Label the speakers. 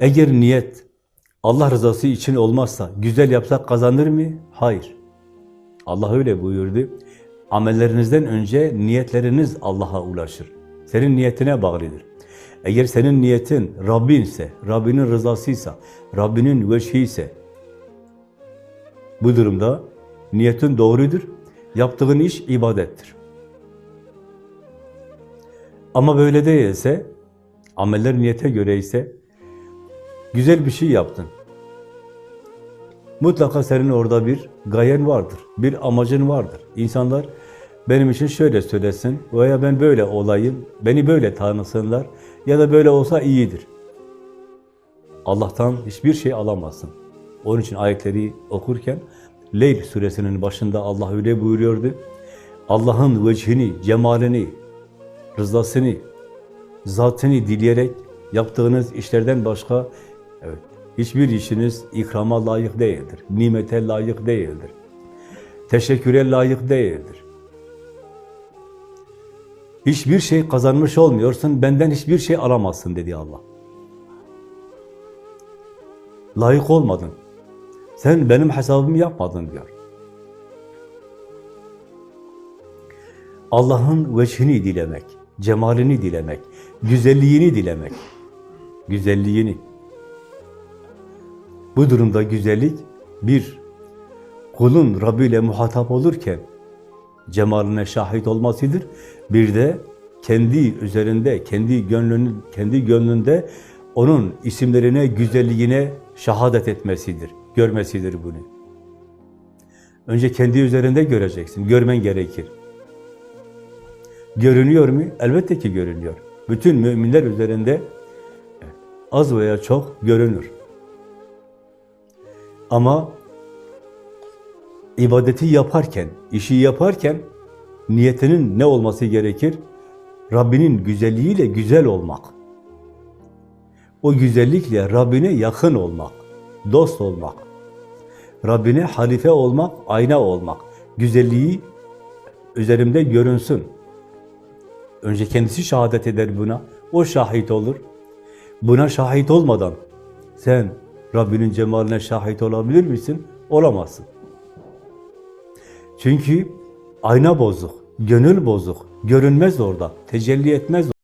Speaker 1: Eğer niyet Allah rızası için olmazsa güzel yapsak kazanır mı? Hayır. Allah öyle buyurdu. Amellerinizden önce niyetleriniz Allah'a ulaşır. Senin niyetine bağlıdır. Eğer senin niyetin Rabbinse, Rabbinin rızasıysa, Rabbinin veçhi ise bu durumda niyetin doğrudur. Yaptığın iş ibadettir. Ama böyle değilse, ameller niyete göre ise güzel bir şey yaptın. Mutlaka senin orada bir gayen vardır, bir amacın vardır. İnsanlar benim için şöyle söylesin veya ben böyle olayım, beni böyle tanısınlar ya da böyle olsa iyidir. Allah'tan hiçbir şey alamazsın. Onun için ayetleri okurken Leyl suresinin başında Allah öyle buyuruyordu. Allah'ın vecihini, cemalini, rızasını, zatını dileyerek yaptığınız işlerden başka evet, hiçbir işiniz ikrama layık değildir. Nimete layık değildir. Teşekküre layık değildir. Hiçbir şey kazanmış olmuyorsun, benden hiçbir şey alamazsın dedi Allah. Layık olmadın. Sen benim hesabımı yapmadın diyor. Allah'ın veçhini dilemek, cemalini dilemek, güzelliğini dilemek. Güzelliğini. Bu durumda güzellik bir kulun Rabbi ile muhatap olurken cemaline şahit olmasıdır. Bir de kendi üzerinde, kendi gönlünün, kendi gönlünde onun isimlerine, güzelliğine şahadet etmesidir, görmesidir bunu. Önce kendi üzerinde göreceksin, görmen gerekir. Görünüyor mu? Elbette ki görünüyor. Bütün müminler üzerinde az veya çok görünür. Ama ibadeti yaparken, işi yaparken niyetinin ne olması gerekir? Rabbinin güzelliğiyle güzel olmak. O güzellikle Rabbine yakın olmak, dost olmak. Rabbine halife olmak, ayna olmak. Güzelliği üzerimde görünsün. Önce kendisi şehadet eder buna. O şahit olur. Buna şahit olmadan sen Rabbinin cemaline şahit olabilir misin? Olamazsın. Çünkü ayna bozuk, gönül bozuk, görünmez orada, tecelli etmez